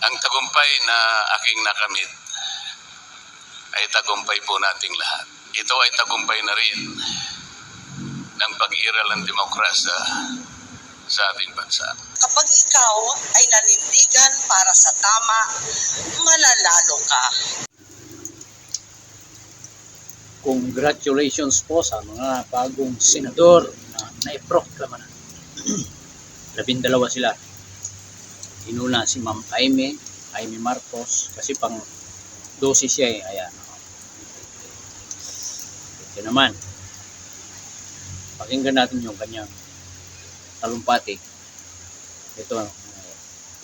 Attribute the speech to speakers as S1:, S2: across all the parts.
S1: Ang tagumpay na aking nakamit ay tagumpay po nating lahat. Ito ay tagumpay na rin ng pag-iral ng demokrasya sa ating bansa.
S2: Kapag ikaw ay nanindigan para sa tama, mananalo ka.
S3: Congratulations po sa mga bagong senador na naiproklama na. Labindalawa sila. Inuna si Ma'am Aime, Aime Marcos, kasi pang 12 siya eh. Ayan. Ito naman. Pakinggan natin yung kanyang talumpati. Ito, eh,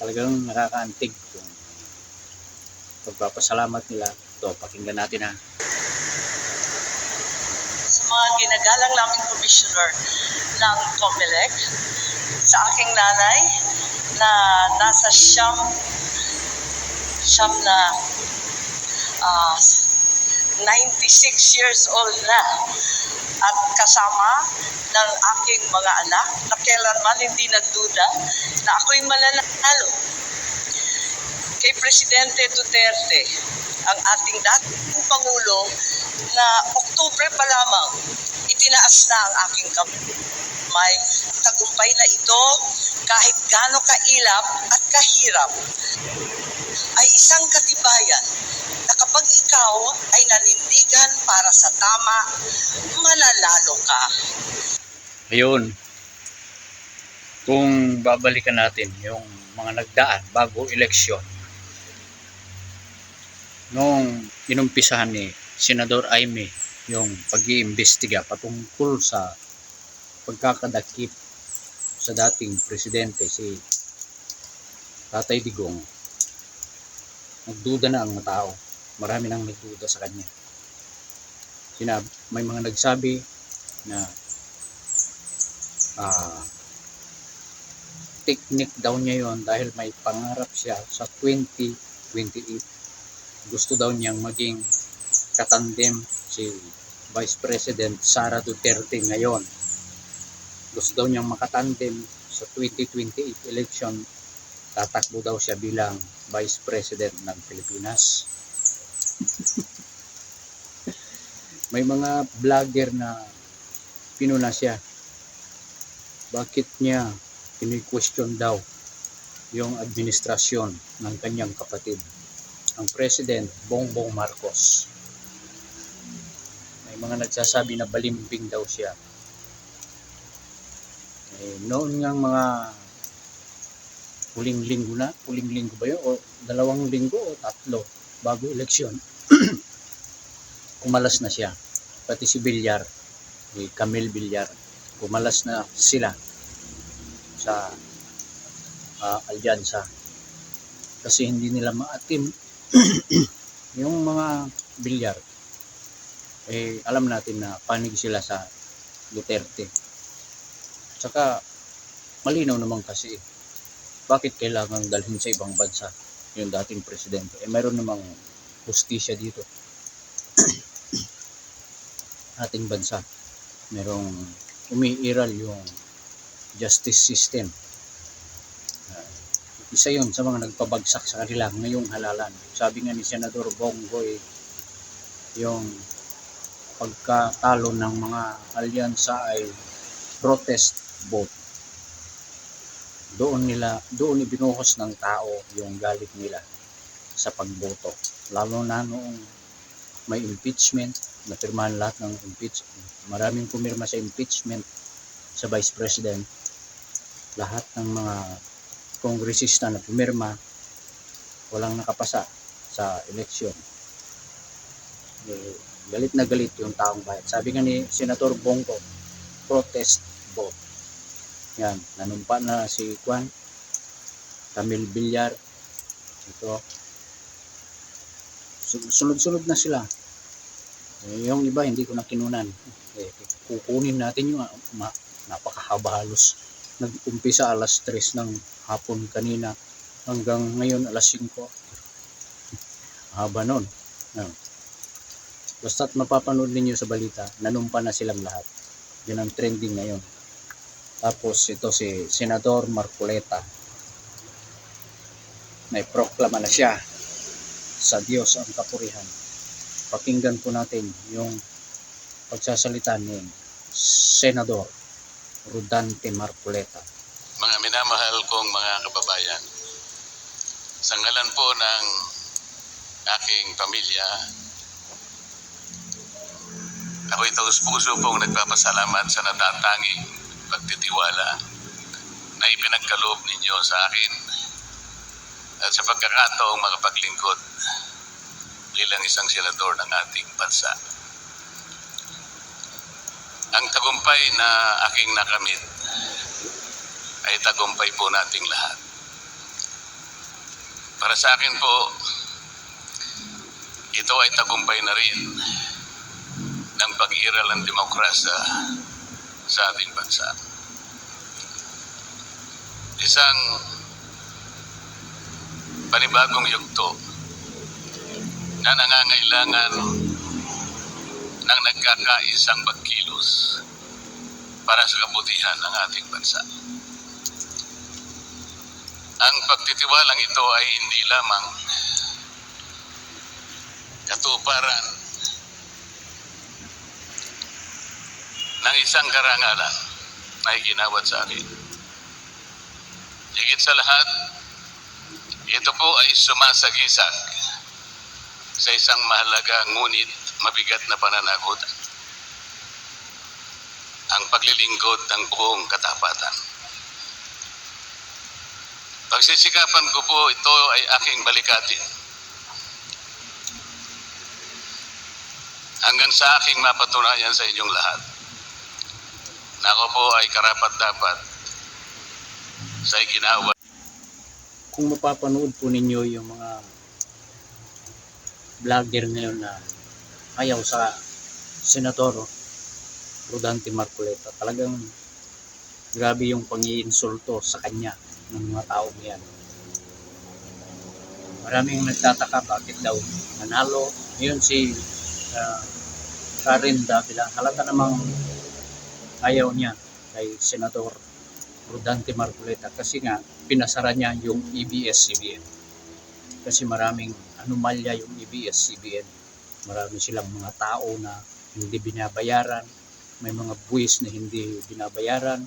S3: talagang nakakaantig yung pagpapasalamat nila. Ito, pakinggan natin ha.
S2: Sa mga ginagalang naming commissioner ng COMELEC, sa aking nanay na nasa siyam, siyam na ah, 96 years old na at kasama ng aking mga anak na kailanman hindi nagduda na ako'y mananalo kay Presidente Duterte, ang ating dating Pangulo, na Oktubre pa lamang, itinaas na ang aking kamay. Tagumpay na ito, kahit gaano kailap at kahirap, ay isang katibayan na kapag ikaw ay nanindigan para sa tama, mananalo ka.
S3: Ayun. Kung babalikan natin yung mga nagdaan bago eleksyon, nung inumpisahan ni Senador Aime yung pag-iimbestiga patungkol sa pagkakadakip sa dating presidente si Tatay Digong, nagduda na ang tao. Marami nang nagduda sa kanya. Sinab may mga nagsabi na ah technique daw niya yon dahil may pangarap siya sa 2028 gusto daw niyang maging katandem si Vice President Sara Duterte ngayon. Gusto daw niyang makatandem sa 2028 election. Tatakbo daw siya bilang Vice President ng Pilipinas. May mga vlogger na pinuna siya. Bakit niya kini-question daw yung administrasyon ng kanyang kapatid ang President Bongbong Marcos. May mga nagsasabi na balimbing daw siya. Eh, noon ngang mga huling linggo na huling linggo ba yun? O dalawang linggo o tatlo bago eleksyon kumalas na siya. Pati si Villar si Camille Villar kumalas na sila sa uh, alyansa. Kasi hindi nila maatim yung mga bilyar eh alam natin na panig sila sa Duterte. Tsaka malinaw naman kasi bakit kailangan dalhin sa ibang bansa yung dating presidente? Eh mayroon namang justisya dito. Ating bansa merong umiiral yung justice system. Isa yun sa mga nagpabagsak sa kanila ngayong halalan. Sabi nga ni Senador Bongoy, yung pagkatalo ng mga alyansa ay protest vote. Doon nila, doon ibinuhos ng tao yung galit nila sa pagboto. Lalo na noong may impeachment, napirmahan lahat ng impeachment. Maraming pumirma sa impeachment sa Vice President lahat ng mga kongresista na pumirma walang nakapasa sa eleksyon. Eh, galit na galit yung taong bayan. Sabi nga ni Senator Bongo, protest vote. Yan, nanumpa na si Juan, Camille Villar, ito. Su- Sunod-sunod na sila. Eh, yung iba hindi ko na kinunan. Eh, kukunin natin yung ah, ma- napakahaba halos nag-umpisa alas 3 ng hapon kanina hanggang ngayon alas 5 haba nun. Yan. basta't mapapanood ninyo sa balita nanumpa na silang lahat. Yun ang trending ngayon. Tapos ito si Senador Marcoleta. Na iproklama na siya. Sa Diyos ang kapurihan. Pakinggan po natin yung pagsasalita ni Senador Rodante Marcoleta.
S1: Mga minamahal kong mga kababayan, sa ngalan po ng aking pamilya, ako'y taus puso pong nagpapasalamat sa natatanging pagtitiwala na ipinagkaloob ninyo sa akin at sa pagkakataong makapaglingkod bilang isang senador ng ating bansa. Ang tagumpay na aking nakamit ay tagumpay po nating lahat. Para sa akin po, ito ay tagumpay na rin ng pag-iral ng demokrasya sa ating bansa. Isang panibagong yugto na nangangailangan ng nagkakaisang pagkilos para sa kabutihan ng ating bansa. Ang pagtitiwalang ito ay hindi lamang katuparan ng isang karangalan na iginawad sa akin. Higit sa lahat, ito po ay sumasagisag sa isang mahalaga ngunit mabigat na pananagot ang paglilingkod ng buong katapatan. Pagsisikapan ko po ito ay aking balikatin. Hanggang sa aking mapatunayan sa inyong lahat na ako po ay karapat dapat sa ikinawa
S3: Kung mapapanood po ninyo yung mga vlogger ngayon na ayaw sa Senador Rodante Marcoleta, talagang grabe yung pangiinsulto sa kanya ng mga taong yan. Maraming nagtataka bakit daw nanalo. Ngayon si uh, Karen Davila, halata namang ayaw niya kay Senador Rodante Marcoleta kasi nga pinasara niya yung EBS-CBN. Kasi maraming anomalya yung EBS-CBN. Marami silang mga tao na hindi binabayaran, may mga buwis na hindi binabayaran.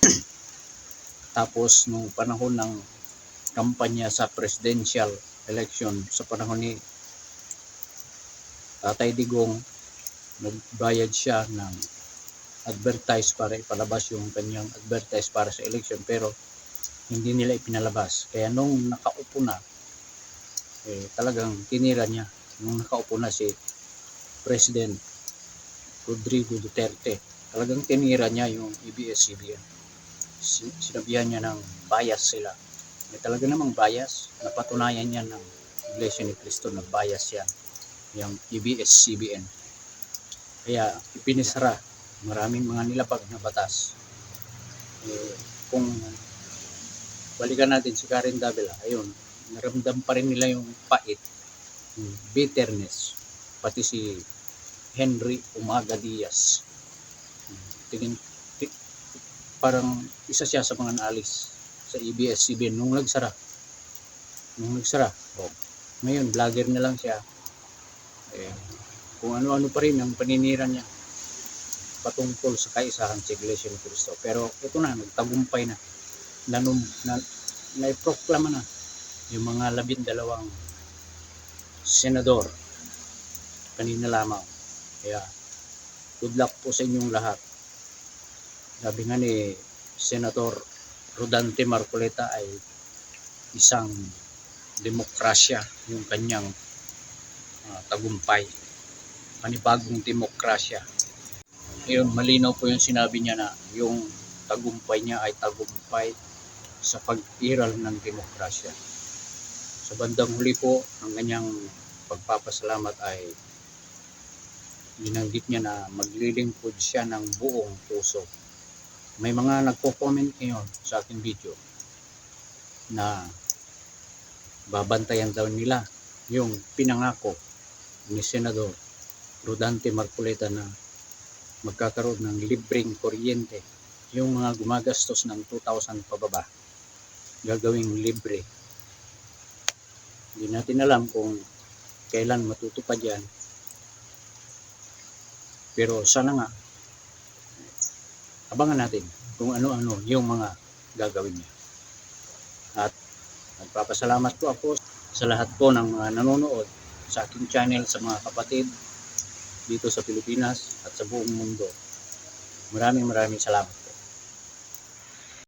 S3: Tapos nung panahon ng kampanya sa presidential election, sa panahon ni Tatay Digong, nagbayad siya ng advertise para ipalabas yung kanyang advertise para sa election pero hindi nila ipinalabas. Kaya nung nakaupo na, eh, talagang tinira niya nung nakaupo na si President Rodrigo Duterte. Talagang tinira niya yung E ABS-CBN. Si- Sinabihan niya ng bias sila. May talaga namang bias. Napatunayan niya ng Iglesia ni Cristo na bias yan. Yung E ABS-CBN. Kaya ipinisara maraming mga nilabag na batas. Eh, kung balikan natin si Karen Davila, ayun, naramdam pa rin nila yung pait, bitterness, pati si Henry Umaga Diaz. Tingin, ti- parang isa siya sa mga naalis sa E EBS-CBN nung nagsara. Nung nagsara. Oh. Ngayon, vlogger na lang siya. Eh, kung ano-ano pa rin ang paninira niya patungkol sa kaisahan sa Iglesia ni Cristo. Pero ito na, nagtagumpay na. Nanum, na, naiproklama na yung mga labindalawang senador kanina lamang. Kaya, good luck po sa inyong lahat. Sabi nga ni Senator Rodante Marcoleta ay isang demokrasya yung kanyang ah, tagumpay. Panibagong demokrasya yun, malinaw po yung sinabi niya na yung tagumpay niya ay tagumpay sa pag-iral ng demokrasya. Sa bandang huli po, ang kanyang pagpapasalamat ay binanggit niya na maglilingkod siya ng buong puso. May mga nagko-comment ngayon sa aking video na babantayan daw nila yung pinangako ni Senador Rodante Marcoleta na magkakaroon ng libreng kuryente. Yung mga gumagastos ng 2,000 pababa, gagawing libre. Hindi natin alam kung kailan matutupad yan. Pero sana nga, abangan natin kung ano-ano yung mga gagawin niya. At nagpapasalamat po ako sa lahat po ng mga nanonood sa aking channel, sa mga kapatid dito sa Pilipinas at sa buong mundo. Maraming maraming salamat.